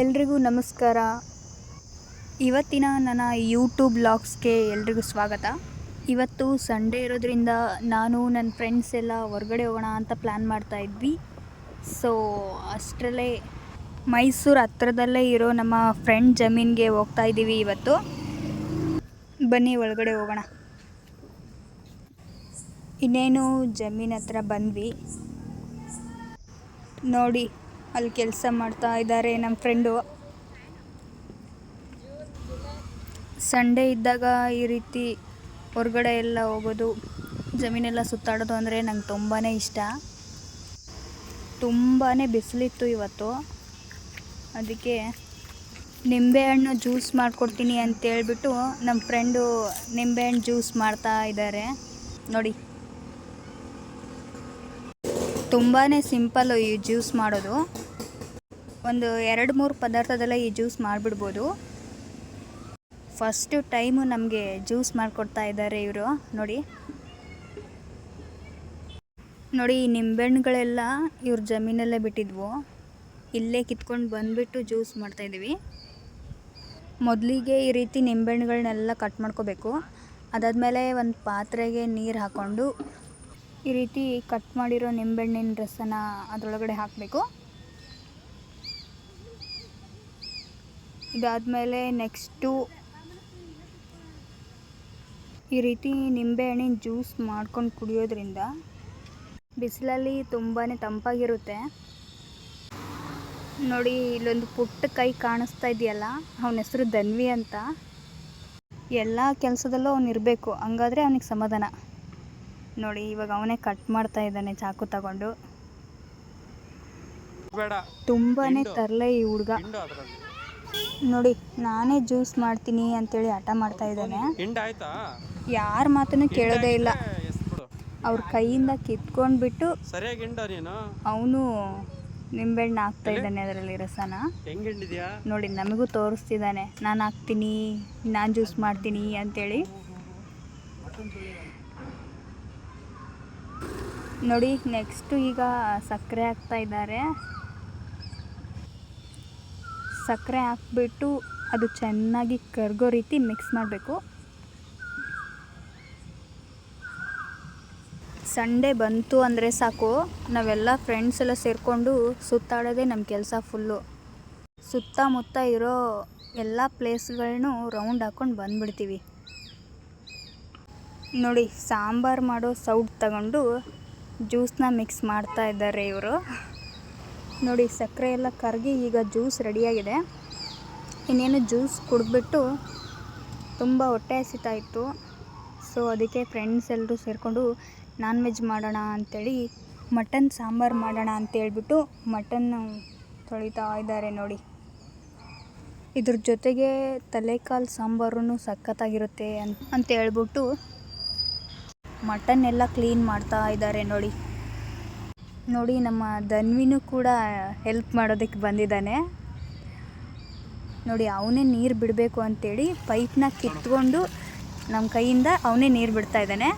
ಎಲ್ರಿಗೂ ನಮಸ್ಕಾರ. ಇವತ್ತಿನ ನನ್ನ ಯೂಟ್ಯೂಬ್ ಬ್ಲಾಗ್ಸ್ಗೆ ಎಲ್ರಿಗೂ ಸ್ವಾಗತ. ಇವತ್ತು ಸಂಡೇ ಇರೋದ್ರಿಂದ ನಾನು ನನ್ನ ಫ್ರೆಂಡ್ಸ್ ಎಲ್ಲ ಹೊರಗಡೆ ಹೋಗೋಣ ಅಂತ ಪ್ಲ್ಯಾನ್ ಮಾಡ್ತಾ ಇದ್ವಿ. ಸೊ ಅಷ್ಟರಲ್ಲೇ ಮೈಸೂರು ಹತ್ರದಲ್ಲೇ ಇರೋ ನಮ್ಮ ಫ್ರೆಂಡ್ ಜಮೀನಿಗೆ ಹೋಗ್ತಾ ಇದ್ದೀವಿ ಇವತ್ತು. ಬನ್ನಿ, ಒಳಗಡೆ ಹೋಗೋಣ. ಇನ್ನೇನು ಜಮೀನ್ ಹತ್ರ ಬಂದ್ವಿ. ನೋಡಿ ಅಲ್ಲಿ ಕೆಲಸ ಮಾಡ್ತಾ ಇದ್ದಾರೆ ನಮ್ಮ ಫ್ರೆಂಡು ಸಂಡೇ ಇದ್ದಾಗ ಈ ರೀತಿ ಹೊರಗಡೆ ಎಲ್ಲ ಹೋಗೋದು, ಜಮೀನೆಲ್ಲ ಸುತ್ತಾಡೋದು ಅಂದರೆ ನಂಗೆ ತುಂಬಾ ಇಷ್ಟ. ತುಂಬಾ ಬಿಸಿಲಿತ್ತು ಇವತ್ತು. ಅದಕ್ಕೆ ನಿಂಬೆಹಣ್ಣು ಜ್ಯೂಸ್ ಮಾಡಿಕೊಡ್ತೀನಿ ಅಂತೇಳ್ಬಿಟ್ಟು ನಮ್ಮ ಫ್ರೆಂಡು ನಿಂಬೆಹಣ್ಣು ಜ್ಯೂಸ್ ಮಾಡ್ತಾ ಇದ್ದಾರೆ. ನೋಡಿ. ತುಂಬಾ ಸಿಂಪಲ್ಲು ಈ ಜ್ಯೂಸ್ ಮಾಡೋದು. ಒಂದು ಎರಡು ಮೂರು ಪದಾರ್ಥದಲ್ಲೇ ಈ ಜ್ಯೂಸ್ ಮಾಡಿಬಿಡ್ಬೋದು. ಫಸ್ಟು ಟೈಮು ನಮಗೆ ಜ್ಯೂಸ್ ಮಾಡಿಕೊಡ್ತಾ ಇದ್ದಾರೆ ಇವರು. ನೋಡಿ. ನೋಡಿ, ಈ ನಿಂಬೆಹಣ್ಣುಗಳೆಲ್ಲ ಇವ್ರ ಜಮೀನಲ್ಲೇ ಬಿಟ್ಟಿದ್ವು. ಇಲ್ಲೇ ಕಿತ್ಕೊಂಡು ಬಂದುಬಿಟ್ಟು ಜ್ಯೂಸ್ ಮಾಡ್ತಾಯಿದ್ದೀವಿ ಮೊದಲಿಗೆ ಈ ರೀತಿ ನಿಂಬೆಹಣ್ಣುಗಳನ್ನೆಲ್ಲ ಕಟ್ ಮಾಡ್ಕೋಬೇಕು. ಅದಾದಮೇಲೆ ಒಂದು ಪಾತ್ರೆಗೆ ನೀರು ಹಾಕ್ಕೊಂಡು ಈ ರೀತಿ ಕಟ್ ಮಾಡಿರೋ ನಿಂಬೆಹಣ್ಣಿನ ರಸನ ಅದರೊಳಗಡೆ ಹಾಕಬೇಕು. ಇದಾದಮೇಲೆ ನೆಕ್ಸ್ಟು ಈ ರೀತಿ ನಿಂಬೆಹಣ್ಣಿನ ಜ್ಯೂಸ್ ಮಾಡ್ಕೊಂಡು ಕುಡಿಯೋದ್ರಿಂದ ಬಿಸಿಲಲ್ಲಿ ತುಂಬಾ ತಂಪಾಗಿರುತ್ತೆ. ನೋಡಿ ಇಲ್ಲೊಂದು ಪುಟ್ಟ ಕೈ ಕಾಣಿಸ್ತಾ ಇದೆಯಲ್ಲ ಅವನ ಹೆಸರು ಧನ್ವಿ ಅಂತ. ಎಲ್ಲ ಕೆಲಸದಲ್ಲೂ ಅವನು ಇರಬೇಕು ಹಂಗಾದ್ರೆ ಅವನಿಗೆ ಸಮಾಧಾನ. ನೋಡಿ ಇವಾಗ ಅವನೇ ಕಟ್ ಮಾಡ್ತಾ ಇದ್ದಾನೆ ಚಾಕು ತಗೊಂಡು. ತುಂಬಾನೇ ತರಲೆ ಈ ಹುಡುಗ. ನೋಡಿ ನಾನೇ ಜ್ಯೂಸ್ ಮಾಡ್ತೀನಿ ಅಂತೇಳಿ ಹಠ ಮಾಡ್ತಾ ಇದ್ದಾನೆ. ಯಾರ ಮಾತನ್ನು ಕೇಳೋದೇ ಇಲ್ಲ. ಅವ್ರ ಕೈಯಿಂದ ಕಿತ್ಕೊಂಡ್ಬಿಟ್ಟು ಅವನು ನಿಂಬೆಹಣ್ಣು ಹಾಕ್ತಾ ಇದ್ದಾನೆ ಅದರಲ್ಲಿ ರಸನ. ನೋಡಿ ನಮಗೂ ತೋರಿಸ್ತಿದ್ದಾನೆ. ನಾನು ಹಾಕ್ತೀನಿ ನಾನು ಜ್ಯೂಸ್ ಮಾಡ್ತೀನಿ ಅಂತೇಳಿ. ನೋಡಿ ನೆಕ್ಸ್ಟು ಈಗ ಸಕ್ಕರೆ ಹಾಕ್ತಾ ಇದ್ದಾರೆ. ಸಕ್ಕರೆ ಹಾಕ್ಬಿಟ್ಟು ಅದು ಚೆನ್ನಾಗಿ ಕರಗೋ ರೀತಿ ಮಿಕ್ಸ್ ಮಾಡಬೇಕು. ಸಂಡೇ ಬಂತು ಅಂದರೆ ಸಾಕು. ನಾವೆಲ್ಲ ಫ್ರೆಂಡ್ಸ್ ಎಲ್ಲ ಸೇರಿಕೊಂಡು ಸುತ್ತಾಡೋದೇ ನಮ್ಮ ಕೆಲಸ ಫುಲ್ಲು. ಸುತ್ತಮುತ್ತ ಇರೋ ಎಲ್ಲ ಪ್ಲೇಸ್ಗಳನ್ನು ರೌಂಡ್ ಹಾಕ್ಕೊಂಡು ಬಂದ್ಬಿಡ್ತೀವಿ. ನೋಡಿ, ಸಾಂಬಾರು ಮಾಡೋ ಸೌಟ್ ತಗೊಂಡು ಜ್ಯೂಸ್ನ ಮಿಕ್ಸ್ ಮಾಡ್ತಾ ಇದ್ದಾರೆ ಇವರು. ನೋಡಿ, ಸಕ್ಕರೆ ಎಲ್ಲ ಕರಗಿ ಈಗ ಜ್ಯೂಸ್ ರೆಡಿಯಾಗಿದೆ. ಇನ್ನೇನು ಜ್ಯೂಸ್ ಕುಡಿದ್ಬಿಟ್ಟು ತುಂಬ ಹೊಟ್ಟೆ ಹಸಿತಾ ಇತ್ತು. ಸೊ ಅದಕ್ಕೆ ಫ್ರೆಂಡ್ಸ್ ಎಲ್ಲರೂ ಸೇರಿಕೊಂಡು ನಾನ್ ವೆಜ್ ಮಾಡೋಣ ಅಂಥೇಳಿ ಮಟನ್ ಸಾಂಬಾರು ಮಾಡೋಣ ಅಂತೇಳ್ಬಿಟ್ಟು ಮಟನ್ ತೊಳಿತಾ ಇದ್ದಾರೆ ನೋಡಿ. ಇದ್ರ ಜೊತೆಗೆ ತಲೆಕಾಲು ಸಾಂಬಾರು ಸಖತ್ತಾಗಿರುತ್ತೆ ಅಂತ ಅಂತ ಹೇಳ್ಬಿಟ್ಟು ಮಟನ್ ಎಲ್ಲ ಕ್ಲೀನ್ ಮಾಡ್ತಾ ಇದ್ದಾರೆ ನೋಡಿ. ನೋಡಿ, ನಮ್ಮ ಧನ್ವಿನೂ ಕೂಡ ಹೆಲ್ಪ್ ಮಾಡೋದಕ್ಕೆ ಬಂದಿದ್ದಾನೆ. ನೋಡಿ, ಅವನೇ ನೀರು ಬಿಡಬೇಕು ಅಂತೇಳಿ ಪೈಪ್ನ ಕಿತ್ಕೊಂಡು ನಮ್ಮ ಕೈಯಿಂದ ಅವನೇ ನೀರು ಬಿಡ್ತಾ ಇದ್ದಾನೆ.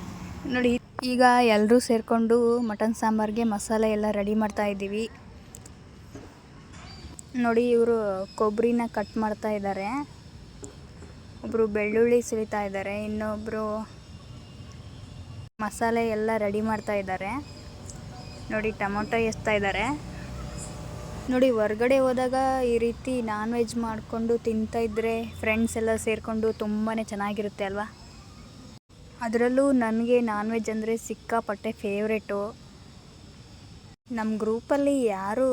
ನೋಡಿ, ಈಗ ಎಲ್ಲರೂ ಸೇರಿಕೊಂಡು ಮಟನ್ ಸಾಂಬಾರಿಗೆ ಮಸಾಲೆ ಎಲ್ಲ ರೆಡಿ ಮಾಡ್ತಾ ಇದ್ದೀವಿ. ನೋಡಿ, ಇವರು ಕೊಬ್ಬರಿನ ಕಟ್ ಮಾಡ್ತಾ ಇದ್ದಾರೆ. ಒಬ್ಬರು ಬೆಳ್ಳುಳ್ಳಿ ಸಿಳಿತಾ ಇದ್ದಾರೆ ಇನ್ನೊಬ್ಬರು ಮಸಾಲೆ ಎಲ್ಲ ರೆಡಿ ಮಾಡ್ತಾ ಇದ್ದಾರೆ. ನೋಡಿ ಟೊಮೊಟೊ ಎಸ್ತಾ ಇದ್ದಾರೆ ನೋಡಿ ಹೊರ್ಗಡೆ ಹೋದಾಗ ಈ ರೀತಿ ನಾನ್ ವೆಜ್ ಮಾಡಿಕೊಂಡು ತಿಂತಾ ಇದ್ದರೆ ಫ್ರೆಂಡ್ಸ್ ಎಲ್ಲ ಸೇರಿಕೊಂಡು ತುಂಬಾ ಚೆನ್ನಾಗಿರುತ್ತೆ ಅಲ್ವಾ? ಅದರಲ್ಲೂ ನನಗೆ ನಾನ್ ವೆಜ್ ಅಂದರೆ ಸಿಕ್ಕಾಪಟ್ಟೆ ಫೇವ್ರೇಟು ನಮ್ಮ ಗ್ರೂಪಲ್ಲಿ ಯಾರೂ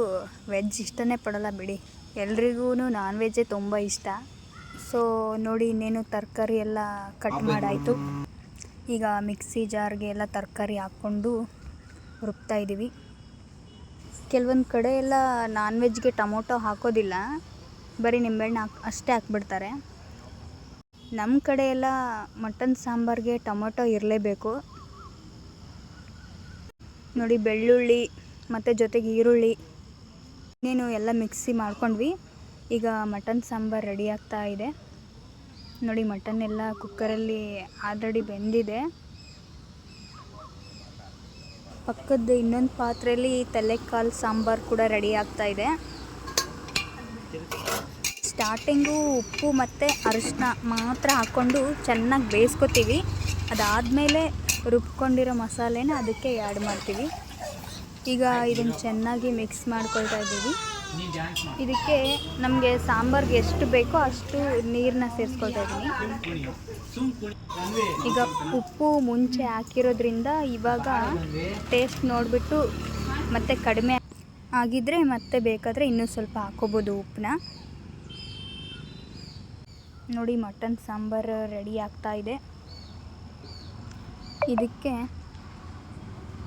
ವೆಜ್ ಇಷ್ಟನೇ ಪಡಲ್ಲ ಬಿಡಿ. ಎಲ್ರಿಗೂ ನಾನ್ ವೆಜ್ಜೇ ತುಂಬ ಇಷ್ಟ. ಸೊ ನೋಡಿ ಇನ್ನೇನು ತರಕಾರಿ ಎಲ್ಲ ಕಟ್ ಮಾಡಾಯಿತು. ಈಗ ಮಿಕ್ಸಿ ಜಾರ್ಗೆ ಎಲ್ಲ ತರಕಾರಿ ಹಾಕ್ಕೊಂಡು ರುಬ್ತಾ ಇದ್ದೀವಿ. ಕೆಲವೊಂದು ಕಡೆ ಎಲ್ಲ ನಾನ್ ವೆಜ್ಗೆ ಟೊಮೊಟೊ ಹಾಕೋದಿಲ್ಲ. ಬರೀ ನಿಂಬೆಹಣ್ಣು ಹಾಕಿ, ಅಷ್ಟೇ ಹಾಕ್ಬಿಡ್ತಾರೆ. ನಮ್ಮ ಕಡೆ ಎಲ್ಲ ಮಟನ್ ಸಾಂಬಾರಿಗೆ ಟೊಮೊಟೊ ಇರಲೇಬೇಕು. ನೋಡಿ ಬೆಳ್ಳುಳ್ಳಿ ಮತ್ತು ಜೊತೆಗೆ ಈರುಳ್ಳಿ. ಇನ್ನೇನು ಎಲ್ಲ ಮಿಕ್ಸಿ ಮಾಡ್ಕೊಂಡ್ವಿ. ಈಗ ಮಟನ್ ಸಾಂಬಾರು ರೆಡಿ ಆಗ್ತಾ ಇದೆ. ನೋಡಿ ಮಟನ್ ಎಲ್ಲ ಕುಕ್ಕರಲ್ಲಿ ಆಲ್ರೆಡಿ ಬೆಂದಿದೆ. ಪಕ್ಕದ ಇನ್ನೊಂದು ಪಾತ್ರೆಯಲ್ಲಿ ತಲೆಕಾಲು ಸಾಂಬಾರು ಕೂಡ ರೆಡಿ ಆಗ್ತಾ ಇದೆ. ಸ್ಟಾರ್ಟಿಂಗು ಉಪ್ಪು ಮತ್ತು ಅರಿಶಿನ ಮಾತ್ರ ಹಾಕ್ಕೊಂಡು ಚೆನ್ನಾಗಿ ಬೇಯಿಸ್ಕೊತೀವಿ. ಅದಾದಮೇಲೆ ರುಬ್ಕೊಂಡಿರೋ ಮಸಾಲೆನ ಅದಕ್ಕೆ ಆ್ಯಡ್ ಮಾಡ್ತೀವಿ. ಈಗ ಇದನ್ನು ಚೆನ್ನಾಗಿ ಮಿಕ್ಸ್ ಮಾಡ್ಕೊಳ್ತಾ ಇದ್ದೀವಿ. ಇದಕ್ಕೆ ನಮಗೆ ಸಾಂಬಾರ್ಗೆ ಎಷ್ಟು ಬೇಕೋ ಅಷ್ಟು ನೀರನ್ನ ಸೇರಿಸ್ಕೊಳ್ತಾ ಇದ್ದೀನಿ ಈಗ ಉಪ್ಪು ಮುಂಚೆ ಹಾಕಿರೋದ್ರಿಂದ ಇವಾಗ ಟೇಸ್ಟ್ ನೋಡಿಬಿಟ್ಟು ಮತ್ತೆ ಕಡಿಮೆ ಆಗಿದ್ರೆ ಮತ್ತೆ ಬೇಕಾದರೆ ಇನ್ನೂ ಸ್ವಲ್ಪ ಹಾಕೋಬೋದು ಉಪ್ಪನ್ನ. ನೋಡಿ ಮಟನ್ ಸಾಂಬಾರು ರೆಡಿ ಆಗ್ತಾ ಇದೆ. ಇದಕ್ಕೆ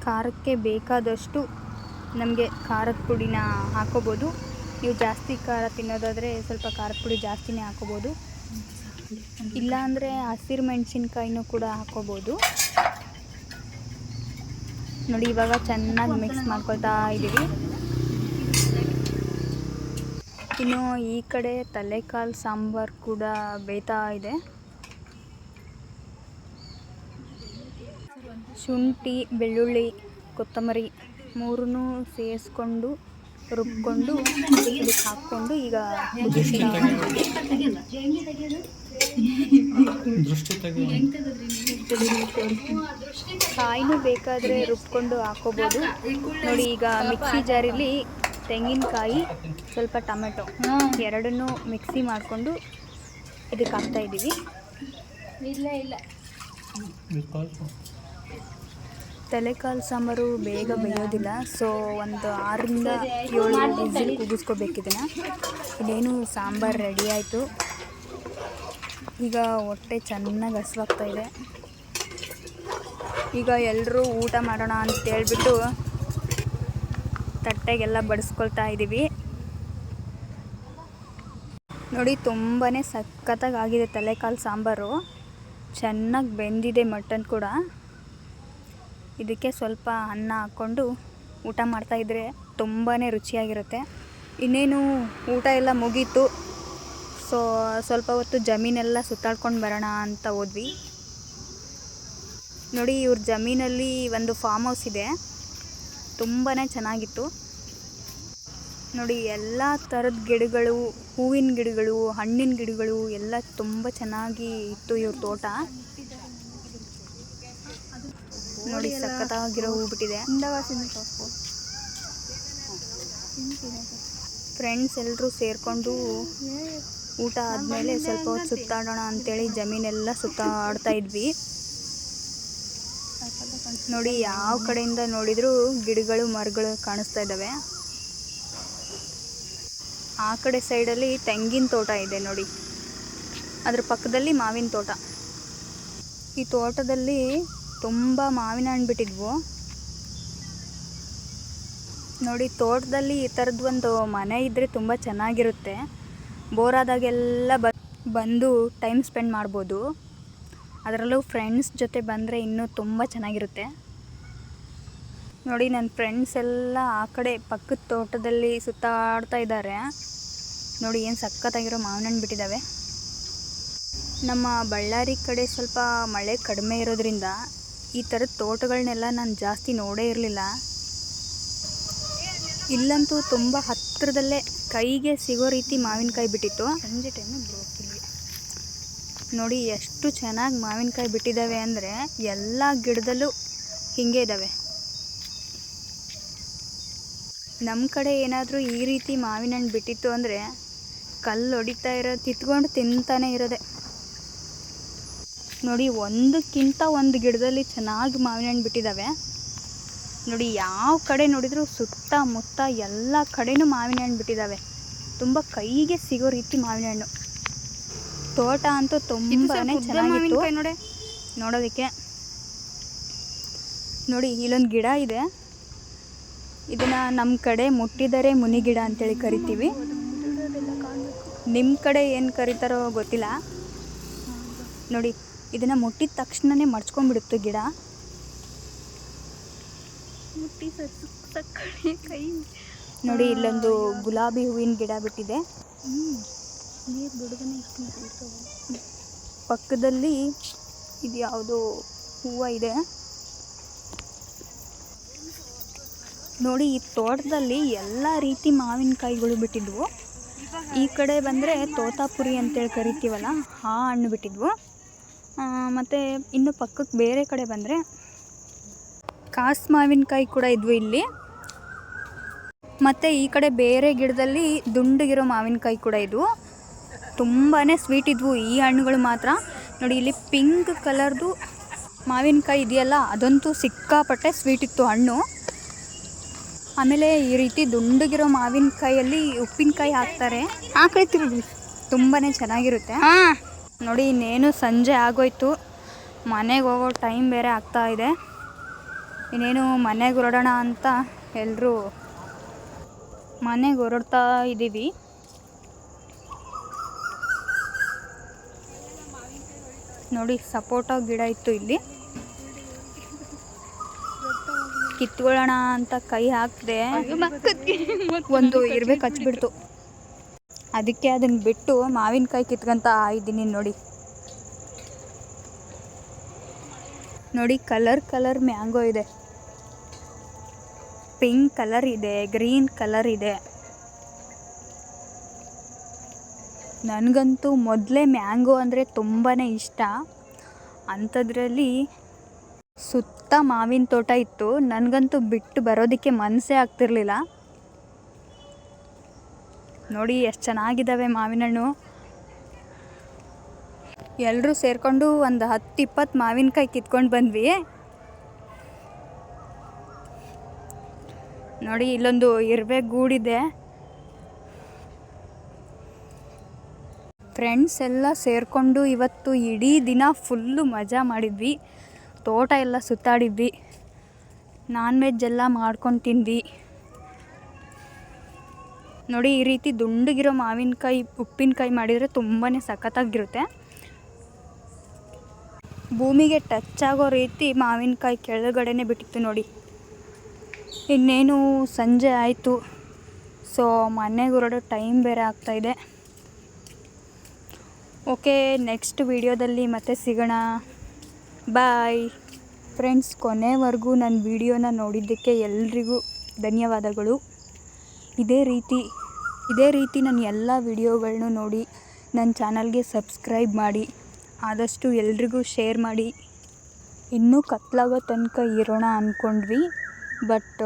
ಖಾರಕ್ಕೆ ಬೇಕಾದಷ್ಟು ನಮಗೆ ಖಾರದ ಪುಡಿನ ಹಾಕೋಬೋದು. ನೀವು ಜಾಸ್ತಿ ಖಾರ ತಿನ್ನೋದಾದರೆ ಸ್ವಲ್ಪ ಖಾರದ ಪುಡಿ ಜಾಸ್ತಿನೇ ಹಾಕೋಬೋದು. ಇಲ್ಲಾಂದರೆ ಹಸಿರು ಮೆಣಸಿನ್ಕಾಯಿನೂ ಕೂಡ ಹಾಕೋಬೋದು. ನೋಡಿ, ಇವಾಗ ಚೆನ್ನಾಗಿ ಮಿಕ್ಸ್ ಮಾಡ್ಕೊಳ್ತಾ ಇದ್ದೀವಿ ಇನ್ನು ಈ ಕಡೆ ತಲೆಕಾಲು ಸಾಂಬಾರು ಕೂಡ ಬೇಯ್ತಾ ಇದೆ. ಶುಂಠಿ, ಬೆಳ್ಳುಳ್ಳಿ, ಕೊತ್ತಂಬರಿ ಮೂರನ್ನೂ ಸೇರಿಸ್ಕೊಂಡು ರುಬ್ಕೊಂಡು ಇದಕ್ಕೆ ಹಾಕ್ಕೊಂಡು ಈಗ. ಕಾಯಿನೂ ಬೇಕಾದರೆ ರುಬ್ಕೊಂಡು ಹಾಕೋಬೋದು. ನೋಡಿ ಈಗ ಮಿಕ್ಸಿ ಜಾರಿಲಿ ತೆಂಗಿನಕಾಯಿ ಸ್ವಲ್ಪ ಟೊಮೆಟೊ ಎರಡನ್ನೂ ಮಿಕ್ಸಿ ಮಾಡಿಕೊಂಡು ಇದಕ್ಕೆ ಹಾಕ್ತಾ ಇದ್ದೀವಿ. ತಲೆಕಾಲು ಸಾಂಬಾರು ಬೇಗ ಬೇಯೋದಿಲ್ಲ. ಸೊ ಒಂದು ಆರರಿಂದ ಏಳು ವಿಸಿಲ್ ಕುದಿಸ್ಕೋಬೇಕು ಇದೇನು ಸಾಂಬಾರು ರೆಡಿ ಆಯಿತು. ಈಗ ಹೊಟ್ಟೆ ಚೆನ್ನಾಗಿ ಹಸ್ವಾಗ್ತಾ ಇದೆ. ಈಗ ಎಲ್ಲರೂ ಊಟ ಮಾಡೋಣ ಅಂತ ಹೇಳ್ಬಿಟ್ಟು ತಟ್ಟೆಗೆಲ್ಲ ಬಡಿಸ್ಕೊಳ್ತಾ ಇದ್ದೀವಿ ನೋಡಿ ತುಂಬಾ ಸಖತ್ತಾಗಿ ಆಗಿದೆ ತಲೆಕಾಲು ಸಾಂಬಾರು. ಚೆನ್ನಾಗಿ ಬೆಂದಿದೆ ಮಟನ್ ಕೂಡ. ಇದಕ್ಕೆ ಸ್ವಲ್ಪ ಅನ್ನ ಹಾಕ್ಕೊಂಡು ಊಟ ಮಾಡ್ತಾಯಿದ್ರೆ ತುಂಬಾ ರುಚಿಯಾಗಿರುತ್ತೆ. ಇನ್ನೇನು ಊಟ ಎಲ್ಲ ಮುಗೀತು. ಸೊ, ಸ್ವಲ್ಪ ಹೊತ್ತು ಜಮೀನೆಲ್ಲ ಸುತ್ತಾಡ್ಕೊಂಡು ಬರೋಣ ಅಂತ ಹೋದ್ವಿ. ನೋಡಿ, ಇವ್ರ ಜಮೀನಲ್ಲಿ ಒಂದು ಫಾರ್ಮ್ ಹೌಸ್ ಇದೆ. ತುಂಬಾ ಚೆನ್ನಾಗಿತ್ತು. ನೋಡಿ, ಎಲ್ಲ ಥರದ ಗಿಡಗಳು, ಹೂವಿನ ಗಿಡಗಳು, ಹಣ್ಣಿನ ಗಿಡಗಳು ಎಲ್ಲ ತುಂಬ ಚೆನ್ನಾಗಿ ಇತ್ತು ಇವ್ರ ತೋಟ. ನೋಡಿ ಸಖತ್ತಾಗಿರೋ ಹೂ ಬಿಟ್ಟಿದೆ. ಫ್ರೆಂಡ್ಸ್ ಎಲ್ಲರೂ ಸೇರಿಕೊಂಡು ಊಟ ಆದಮೇಲೆ ಸ್ವಲ್ಪ ಹೊತ್ತು ಸುತ್ತಾಡೋಣ ಅಂತೇಳಿ ಜಮೀನೆಲ್ಲ ಸುತ್ತಾಡ್ತಾ ಇದ್ವಿ. ನೋಡಿ ಯಾವ ಕಡೆಯಿಂದ ನೋಡಿದರೂ ಗಿಡಗಳು ಮರಗಳು ಕಾಣಿಸ್ತಾ ಇದ್ದಾವೆ. ಆ ಕಡೆ ಸೈಡಲ್ಲಿ ತೆಂಗಿನ ತೋಟ ಇದೆ ನೋಡಿ. ಅದ್ರ ಪಕ್ಕದಲ್ಲಿ ಮಾವಿನ ತೋಟ. ಈ ತೋಟದಲ್ಲಿ ತುಂಬ ಮಾವಿನ ಹಣ್ಣು ಬಿಟ್ಟಿದ್ವು. ನೋಡಿ, ತೋಟದಲ್ಲಿ ಈ ಥರದ್ದು ಒಂದು ಮನೆ ಇದ್ದರೆ ತುಂಬ ಚೆನ್ನಾಗಿರುತ್ತೆ. ಬೋರ್ ಆದಾಗೆಲ್ಲ ಬಂದು ಟೈಮ್ ಸ್ಪೆಂಡ್ ಮಾಡ್ಬೋದು. ಅದರಲ್ಲೂ ಫ್ರೆಂಡ್ಸ್ ಜೊತೆ ಬಂದರೆ ಇನ್ನೂ ತುಂಬ ಚೆನ್ನಾಗಿರುತ್ತೆ. ನೋಡಿ ನನ್ನ ಫ್ರೆಂಡ್ಸ್ ಎಲ್ಲ ಆ ಕಡೆ ಪಕ್ಕದ ತೋಟದಲ್ಲಿ ಸುತ್ತಾಡ್ತಾ ಇದ್ದಾರೆ ನೋಡಿ, ಏನು ಸಖತ್ತಾಗಿರೋ ಮಾವಿನ ಹಣ್ಣು ಬಿಟ್ಟಿದ್ದಾವೆ ನಮ್ಮ ಬಳ್ಳಾರಿ ಕಡೆ ಸ್ವಲ್ಪ ಮಳೆ ಕಡಿಮೆ ಇರೋದ್ರಿಂದ ಈ ಥರದ ತೋಟಗಳನ್ನೆಲ್ಲ ನಾನು ಜಾಸ್ತಿ ನೋಡೇ ಇರಲಿಲ್ಲ. ಇಲ್ಲಂತೂ ತುಂಬ ಹತ್ತಿರದಲ್ಲೇ ಕೈಗೆ ಸಿಗೋ ರೀತಿ ಮಾವಿನಕಾಯಿ ಬಿಟ್ಟಿತ್ತು. ಸಂಜೆ ಟೈಮು ಬ್ರೋಕಿಲಿ ನೋಡಿ ಎಷ್ಟು ಚೆನ್ನಾಗಿ ಮಾವಿನಕಾಯಿ ಬಿಟ್ಟಿದ್ದಾವೆ ಅಂದರೆ ಎಲ್ಲ ಗಿಡದಲ್ಲೂ ಹೀಗೆ ಇದ್ದಾವೆ ನಮ್ಮ ಕಡೆ ಏನಾದರೂ ಈ ರೀತಿ ಮಾವಿನ ಹಣ್ಣು ಬಿಟ್ಟಿತ್ತು ಅಂದರೆ ಕಲ್ಲು ಹೊಡಿತಾ ಇರೋ ಕಿತ್ಕೊಂಡು ತಿಂತಾನೆ ಇರೋದೆ. ನೋಡಿ ಒಂದಕ್ಕಿಂತ ಒಂದು ಗಿಡದಲ್ಲಿ ಚೆನ್ನಾಗಿ ಮಾವಿನ ಹಣ್ಣು ಬಿಟ್ಟಿದ್ದಾವೆ ನೋಡಿ ಯಾವ ಕಡೆ ನೋಡಿದರೂ ಸುತ್ತಮುತ್ತ ಎಲ್ಲ ಕಡೆನೂ ಮಾವಿನ ಹಣ್ಣು ಬಿಟ್ಟಿದ್ದಾವೆ ತುಂಬ ಕೈಗೆ ಸಿಗೋ ರೀತಿ ಮಾವಿನ ಹಣ್ಣು. ತೋಟ ಅಂತೂ ತುಂಬಾನೇ ಚೆನ್ನಾಗಿತ್ತು. ನೋಡಿ. ನೋಡೋದಕ್ಕೆ. ನೋಡಿ ಇಲ್ಲೊಂದು ಗಿಡ ಇದೆ. ಇದನ್ನು ನಮ್ಮ ಕಡೆ ಮುಟ್ಟಿದರೆ ಮುನಿ ಗಿಡ ಅಂತೇಳಿ ಕರಿತೀವಿ. ನಿಮ್ಮ ಕಡೆ ಏನು ಕರೀತಾರೋ ಗೊತ್ತಿಲ್ಲ. ನೋಡಿ ಇದನ್ನು ಮುಟ್ಟಿದ ತಕ್ಷಣನೇ ಮಡ್ಚ್ಕೊಂಡ್ಬಿಡುತ್ತೆ ಗಿಡ. ಮುಟ್ಟಿ ಕೈ ನೋಡಿ ಇಲ್ಲೊಂದು ಗುಲಾಬಿ ಹೂವಿನ ಗಿಡ ಬಿಟ್ಟಿದೆ. ಪಕ್ಕದಲ್ಲಿ ಇದು ಯಾವುದೋ ಹೂವು ಇದೆ. ನೋಡಿ ಈ ತೋಟದಲ್ಲಿ ಎಲ್ಲ ರೀತಿ ಮಾವಿನಕಾಯಿಗಳು ಬಿಟ್ಟಿದ್ವು. ಈ ಕಡೆ ಬಂದರೆ ತೋತಾಪುರಿ ಅಂತೇಳಿ ಕರಿತೀವಲ್ಲ ಆ ಹಣ್ಣು ಬಿಟ್ಟಿದ್ವು. ಮತ್ತು ಇನ್ನು ಪಕ್ಕಕ್ಕೆ ಬೇರೆ ಕಡೆ ಬಂದರೆ ಕಾಸು ಮಾವಿನಕಾಯಿ ಕೂಡ ಇದ್ವು ಇಲ್ಲಿ. ಮತ್ತು ಈ ಕಡೆ ಬೇರೆ ಗಿಡದಲ್ಲಿ ದುಂಡಗಿರೋ ಮಾವಿನಕಾಯಿ ಕೂಡ ಇದ್ವು. ತುಂಬಾ ಸ್ವೀಟ್ ಇದ್ವು. ಈ ಹಣ್ಣುಗಳು ಮಾತ್ರ. ನೋಡಿ ಇಲ್ಲಿ ಪಿಂಕ್ ಕಲರ್ದು ಮಾವಿನಕಾಯಿ ಇದೆಯಲ್ಲ ಅದಂತೂ ಸಿಕ್ಕಾಪಟ್ಟೆ ಸ್ವೀಟ್ ಇತ್ತು ಹಣ್ಣು. ಆಮೇಲೆ ಈ ರೀತಿ ದುಂಡಗಿರೋ ಮಾವಿನಕಾಯಲ್ಲಿ ಉಪ್ಪಿನಕಾಯಿ ಹಾಕ್ತಾರೆ. ಹಾಕೈತಿ ತುಂಬಾ ಚೆನ್ನಾಗಿರುತ್ತೆ. ನೋಡಿ ಇನ್ನೇನು ಸಂಜೆ ಆಗೋಯ್ತು. ಮನೆಗೆ ಹೋಗೋ ಟೈಮ್ ಬೇರೆ ಆಗ್ತಾ ಇದೆ. ಇನ್ನೇನು ಮನೆಗೆ ಹೊರಡೋಣ ಅಂತ ಎಲ್ಲರೂ ಮನೆಗೆ ಹೊರಡ್ತಾ ಇದ್ದೀವಿ ನೋಡಿ ಸಪೋಟ ಗಿಡ ಇತ್ತು ಇಲ್ಲಿ. ಕಿತ್ಕೊಳ್ಳೋಣ ಅಂತ ಕೈ ಹಾಕಿದೆ. ಒಂದು ಇರ್ಬೇಕು ಹಚ್ಬಿಡ್ತು ಅದಕ್ಕೆ ಅದನ್ನ ಬಿಟ್ಟು ಮಾವಿನಕಾಯಿ ಕಿತ್ಕೊಂತ ಇದ್ದೀನಿ ನೋಡಿ. ನೋಡಿ ಕಲರ್ ಕಲರ್ ಮ್ಯಾಂಗೋ ಇದೆ. ಪಿಂಕ್ ಕಲರ್ ಇದೆ, ಗ್ರೀನ್ ಕಲರ್ ಇದೆ. ನನಗಂತೂ ಮೊದಲೇ ಮ್ಯಾಂಗೋ ಅಂದರೆ ತುಂಬಾ ಇಷ್ಟ. ಅಂಥದ್ರಲ್ಲಿ ಸುತ್ತ ಮಾವಿನ ತೋಟ ಇತ್ತು. ನನಗಂತೂ ಬಿಟ್ಟು ಬರೋದಕ್ಕೆ ಮನಸ್ಸೇ ಆಗ್ತಿರ್ಲಿಲ್ಲ. ನೋಡಿ, ಎಷ್ಟು ಚೆನ್ನಾಗಿದ್ದಾವೆ ಮಾವಿನ ಹಣ್ಣು ಎಲ್ಲರೂ ಸೇರಿಕೊಂಡು ಒಂದು ಹತ್ತು ಇಪ್ಪತ್ತು ಮಾವಿನಕಾಯಿ ಕಿತ್ಕೊಂಡು ಬಂದ್ವಿ. ನೋಡಿ, ಇಲ್ಲೊಂದು ಇರುವೆ ಗೂಡಿದೆ. ಫ್ರೆಂಡ್ಸ್ ಎಲ್ಲ ಸೇರಿಕೊಂಡು ಇವತ್ತು ಇಡೀ ದಿನ ಫುಲ್ಲು ಮಜಾ ಮಾಡಿದ್ವಿ. ತೋಟ ಎಲ್ಲ ಸುತ್ತಾಡಿದ್ವಿ. ನಾನ್ ವೆಜ್ ಎಲ್ಲ ಮಾಡ್ಕೊಂಡು ತಿಂದ್ವಿ. ನೋಡಿ, ಈ ರೀತಿ ದುಂಡಗಿರೋ ಮಾವಿನಕಾಯಿ, ಉಪ್ಪಿನಕಾಯಿ ಮಾಡಿದರೆ ತುಂಬಾ ಸಖತ್ತಾಗಿರುತ್ತೆ. ಭೂಮಿಗೆ ಟಚ್ ಆಗೋ ರೀತಿ ಮಾವಿನಕಾಯಿ ಕೆಳಗಡೆನೇ ಬಿಟ್ಟಿತ್ತು ನೋಡಿ. ಇನ್ನೇನು, ಸಂಜೆ ಆಯಿತು. ಸೊ, ಮನೆಗೆ ಹೊರಡೋ ಟೈಮ್ ಬೇರೆ ಆಗ್ತಾಯಿದೆ ಓಕೆ, ನೆಕ್ಸ್ಟ್ ವಿಡಿಯೋದಲ್ಲಿ ಮತ್ತೆ ಸಿಗೋಣ. ಬಾಯ್. ಫ್ರೆಂಡ್ಸ್, ಕೊನೆವರೆಗೂ ನನ್ನ ವಿಡಿಯೋನ ನೋಡಿದ್ದಕ್ಕೆ ಎಲ್ರಿಗೂ ಧನ್ಯವಾದಗಳು. ಇದೇ ರೀತಿ ಇದೇ ರೀತಿ ನನ್ನ ಎಲ್ಲ ವಿಡಿಯೋಗಳನ್ನು ನೋಡಿ ನನ್ನ ಚಾನಲ್ಗೆ ಸಬ್ಸ್ಕ್ರೈಬ್ ಮಾಡಿ, ಆದಷ್ಟು ಎಲ್ರಿಗೂ ಶೇರ್ ಮಾಡಿ. ಇನ್ನೂ ಕತ್ಲಾಗೋ ತನಕ ಇರೋಣ ಅಂದ್ಕೊಂಡ್ವಿ ಬಟ್,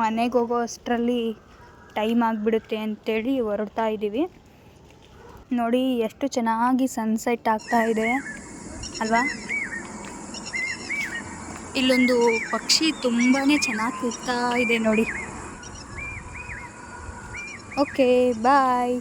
ಮನೆಗೆ ಹೋಗೋ ಅಷ್ಟರಲ್ಲಿ ಟೈಮ್ ಆಗಿಬಿಡುತ್ತೆ ಅಂತೇಳಿ ಹೊರಡ್ತಾ ಇದ್ದೀವಿ ನೋಡಿ ಎಷ್ಟು ಚೆನ್ನಾಗಿ ಸನ್ಸೆಟ್ ಆಗ್ತಾ ಇದೆ, ಅಲ್ವಾ? ಇಲ್ಲೊಂದು ಪಕ್ಷಿ ತುಂಬಾ ಚೆನ್ನಾಗಿ ಕೂಗ್ತಾ ಇದೆ ನೋಡಿ. Okay bye